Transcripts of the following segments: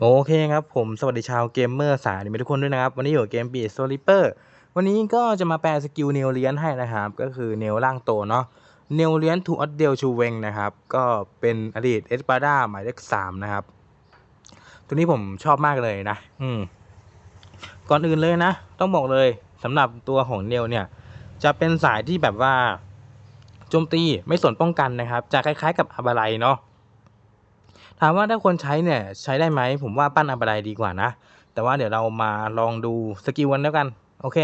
โอเคครับผมสวัสดีชาวเกมเมอร์สายทุกคนด้วยนะครับ วันนี้อยู่เกมบีสโซลิเปอร์วันนี้ก็จะมาแปลสกิลเนลเลียนให้นะครับ ก็คือเนลล่างโตเนาะเนลเลียนทูอัดเดลชูเวงนะครับ ก็เป็นอดีตเอสปาด้าหมายเลขสามนะครับ ตัวนี้ผมชอบมากเลยนะ อืมก่อนอื่นเลยนะ ต้องบอกเลยสำหรับตัวของเนลเนี่ย จะเป็นสายที่แบบว่าโจมตีไม่สนป้องกันนะครับ จะคล้ายๆกับอาบาไลเนาะ ถามว่าถ้าคนใช้เนี่ยใช้ได้ไหม ผมว่าปั้นอัปไดดีกว่านะ แต่ว่าเดี๋ยวเรามาลองดูสกิลกันแล้วกัน โอเค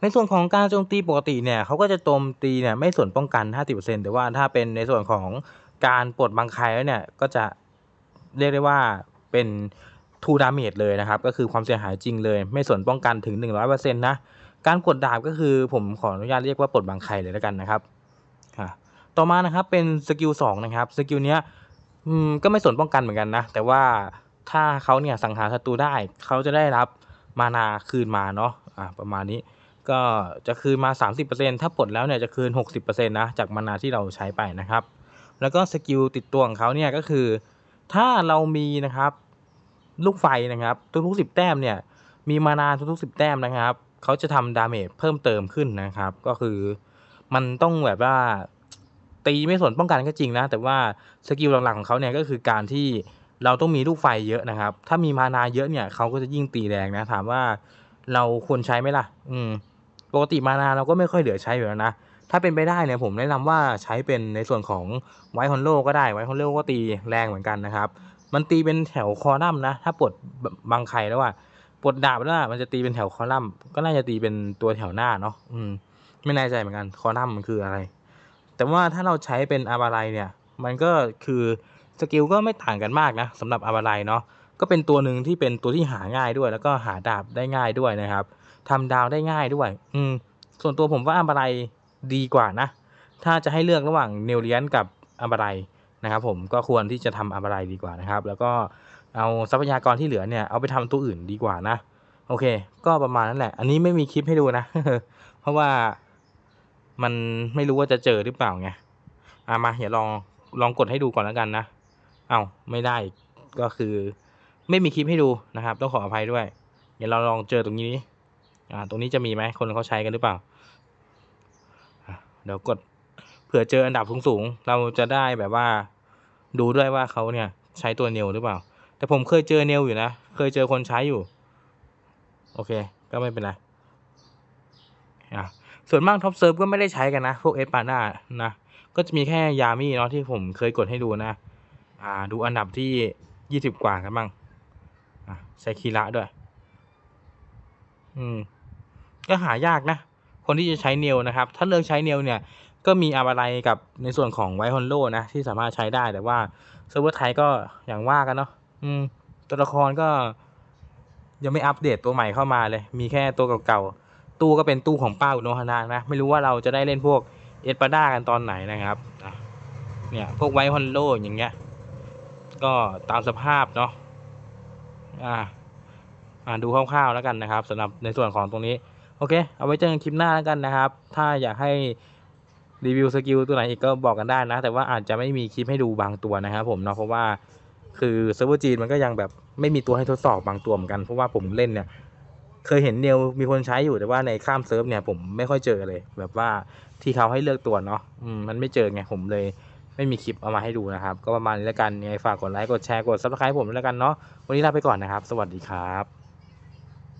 ในส่วนของการโจมตีปกติเนี่ยเขาก็จะโจมตีเนี่ยไม่ส่วนป้องกัน 50%แต่ว่าถ้าเป็นในส่วนของการปลดบังคายแล้วเนี่ยก็จะเรียกได้ว่าเป็นทูดาเมจเลยนะครับ ก็คือความเสียหายจริงเลย ไม่ส่วนป้องกันถึง 100%นะการกดดาบก็คือผมขออนุญาตเรียกว่าปลดบังคายเลยแล้วกันนะครับ ต่อมานะครับเป็นสกิล2นะครับ สกิลเนี้ย อืมก็ไม่สนป้องกันเหมือนกันนะ แต่ว่าถ้าเขาเนี่ยสังหารศัตรูได้เขาจะได้รับมานาคืนมาเนาะอ่าประมาณนี้ ก็จะคืนมา 30%ถ้าปลดแล้วเนี่ยจะคืน 60%นะจากมานาที่เราใช้ไปนะครับ แล้วก็สกิลติดตัวของเขาเนี่ยก็คือ ถ้าเรามีนะครับลูกไฟนะครับทุกๆสิบแต้มเนี่ยมีมานาทุกๆสิบแต้มนะครับเขาจะทำดาเมจเพิ่มเติมขึ้นนะครับ ก็คือมันต้องแบบว่า ตีไม่สนป้องกันก็จริงนะ แต่ว่าสกิลหลักๆของเขาเนี่ยก็คือการที่เราต้องมีลูกไฟเยอะนะครับ ถ้ามีมานาเยอะเนี่ยเขาก็จะยิ่งตีแรงนะ ถามว่าเราควรใช้ไหมล่ะ อืม ปกติมานาเราก็ไม่ค่อยเหลือใช้อยู่แล้วนะ ถ้าเป็นไปได้เนี่ยผมแนะนำว่าใช้เป็นในส่วนของไวท์ฮอนโลก็ได้ ไวท์ฮอนโลก็ตีแรงเหมือนกันนะครับ มันตีเป็นแถวคอลัมน์นะ ถ้าปลดบางไข่แล้วว่าปลดดาบแล้วมันจะตีเป็นแถวคอลัมน์ ก็น่าจะตีเป็นตัวแถวหน้าเนาะ อืม ไม่แน่ใจเหมือนกัน คอลัมน์มันคืออะไร แต่ว่าถ้าเราใช้เป็นอาบาไลเนี่ย มันก็คือสกิลก็ไม่ต่างกันมากนะสำหรับอาบาไลเนาะก็เป็นตัวหนึ่งที่เป็นตัวที่หาง่ายด้วย แล้วก็หาดาบได้ง่ายด้วยนะครับทำดาวได้ง่ายด้วย อืมส่วนตัวผมว่าอาบาไลดีกว่านะ ถ้าจะให้เลือกระหว่างเนลเลียนกับอาบาไลนะครับ ผมก็ควรที่จะทำอาบาไลดีกว่านะครับ แล้วก็เอาทรัพยากรที่เหลือเนี่ยเอาไปทำตัวอื่นดีกว่านะ โอเค ก็ประมาณนั้นแหละ อันนี้ไม่มีคลิปให้ดูนะ เพราะว่า มันไม่รู้ว่าจะเจอหรือเปล่าไงอามาเดี๋ยวลองลองกดให้ดูก่อนแล้วกันนะ เอาไม่ได้ก็คือ ไม่มีคลิปให้ดูนะครับ ต้องขออภัยด้วยเดี๋ยวเราลองเจอตรงนี้อ่าตรงนี้จะมีไหมคนเขาใช้กันหรือเปล่าเดี๋ยวกดเผื่อเจออันดับสูงๆเราจะได้แบบว่า ดูด้วยว่าเขาเนี่ยใช้ตัวเนลหรือเปล่า แต่ผมเคยเจอเนลอยู่นะเคยเจอคนใช้อยู่ โอเค ก็ไม่เป็นไรอะ ส่วนมากท็อปเซิร์ฟก็ไม่ได้ใช้กันนะ พวกเอสปาน่านะ ก็จะมีแค่ยามี่เนาะที่ผมเคยกดให้ดูนะ อ่า ดูอันดับที่ยี่สิบกว่ากันบ้างอะใช้คีระด้วย อืม ก็หายากนะ คนที่จะใช้เนลนะครับ ถ้าเลือกใช้เนลเนี่ย ก็มีอาบาไลกับในส่วนของไวฮอนโลนะ ที่สามารถใช้ได้แต่ว่าเซิร์ฟเวอร์ไทยก็อย่างว่ากันเนาะ อืม ตัวละครก็ยังไม่อัปเดตตัวใหม่เข้ามาเลย มีแค่ตัวเก่าๆ ตู้ก็เป็นตู้ของป้าอุโนฮานานะไม่รู้ว่าเราจะได้เล่นพวกเอสปาด้ากันตอนไหนนะครับเนี่ยพวกไวท์ฮอนโลอย่างเงี้ย ก็ตามสภาพเนาะอ่าอ่าดูคร่าวๆแล้วกันนะครับสำหรับในส่วนของตรงนี้ โอเค เอาไว้เจอกันคลิปหน้าแล้วกันนะครับ ถ้าอยากให้รีวิวสกิลตัวไหนอีกก็บอกกันได้นะ แต่ว่าอาจจะไม่มีคลิปให้ดูบางตัวนะครับผมเนาะเพราะว่าคือเซิร์ฟเวอร์จีนมันก็ยังแบบไม่มีตัวให้ทดสอบบางตัวเหมือนกันเพราะว่าผมเล่นเนี่ย เคยเห็นเนลมีคนใช้อยู่แต่ว่าในข้ามเซิร์ฟเนี่ยผมไม่ค่อยเจอเลย แบบว่าที่เขาให้เลือกตัวเนาะมมันไม่เจอไงผมเลยไม่มีคลิปเอามาให้ดูนะครับ ก็ประมาณนี้แล้วกันยังไงฝากกดไลค์กดแชร์กดซับสไครต์ผมแล้วกันเนาะวันนี้ลาไปก่อนนะครับ สวัสดีครับ